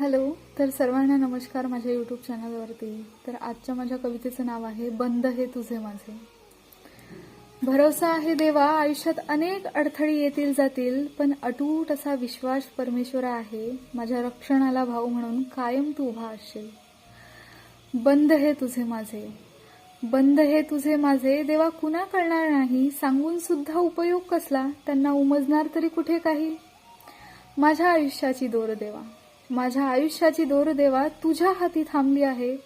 Hello तर सर्वांना नमस्कार माझ्या यूट्यूब चॅनलवरती तर आजच्या माझ्या कवितेचं नाव आहे बंद हे तुझे माझे. भरोसा आहे देवा आयुष्यात अनेक अडथळे येतील जातील पण अटूट असा विश्वास परमेश्वरा आहे माझ्या रक्षणाला भाऊ म्हणून कायम तू उभा असशील. बंद हे तुझे माझे. बंद हे तुझे माझे. देवा कुणा कळणार नाही? सांगून सुद्धा उपयोग कसला? त्यांना उमजणार तरी कुठे काही? माझ्या आयुष्याची दोर देवा. माझ्या आयुष्याची दोर देवा तुझ्या हाती थांबली आहे.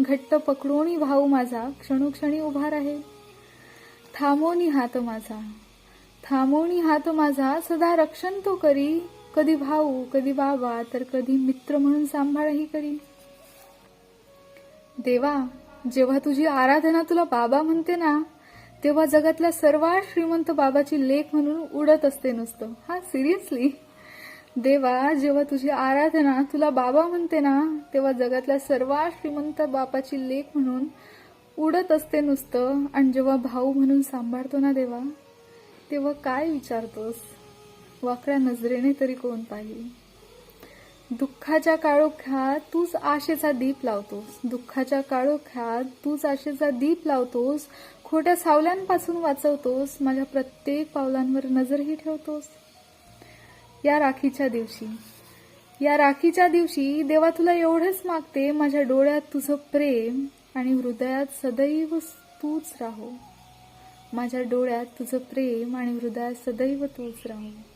घट्ट पकडोणी भाऊ माझा क्षणोक्षणी उभा राहे थांबवणी हात माझा थांबवणी हात माझा सदा रक्षण तो करी. कधी भाऊ कधी बाबा तर कधी मित्र म्हणून सांभाळही करी. देवा जेव्हा तुझी आराधना तुला बाबा म्हणते ना तेव्हा जगातल्या सर्वात श्रीमंत बाबाची लेख म्हणून उडत असते नुसतं. हा सिरियसली देवा जेव्हा तुझी आराधना तुला बाबा म्हणते ना तेव्हा जगातल्या सर्वात श्रीमंत बापाची लेख म्हणून उडत असते नुसतं आणि जेव्हा भाऊ म्हणून सांभाळतो ना देवा तेव्हा काय विचारतोस? वाकड्या नजरेने तरी कोण पाहिजे दुःखाच्या काळोख्यात तूच आशेचा दीप लावतोस. दुःखाच्या काळोख्यात तूच आशेचा दीप लावतोस. खोट्या सावल्यांपासून वाचवतोस. माझ्या प्रत्येक पावलांवर नजरही ठेवतोस. या राखीच्या दिवशी. या राखीच्या दिवशी देवा तुला एवढंच मागते माझ्या डोळ्यात तुझं प्रेम आणि हृदयात सदैव तूच राहो. माझ्या डोळ्यात तुझं प्रेम आणि हृदयात सदैव तूच राहो.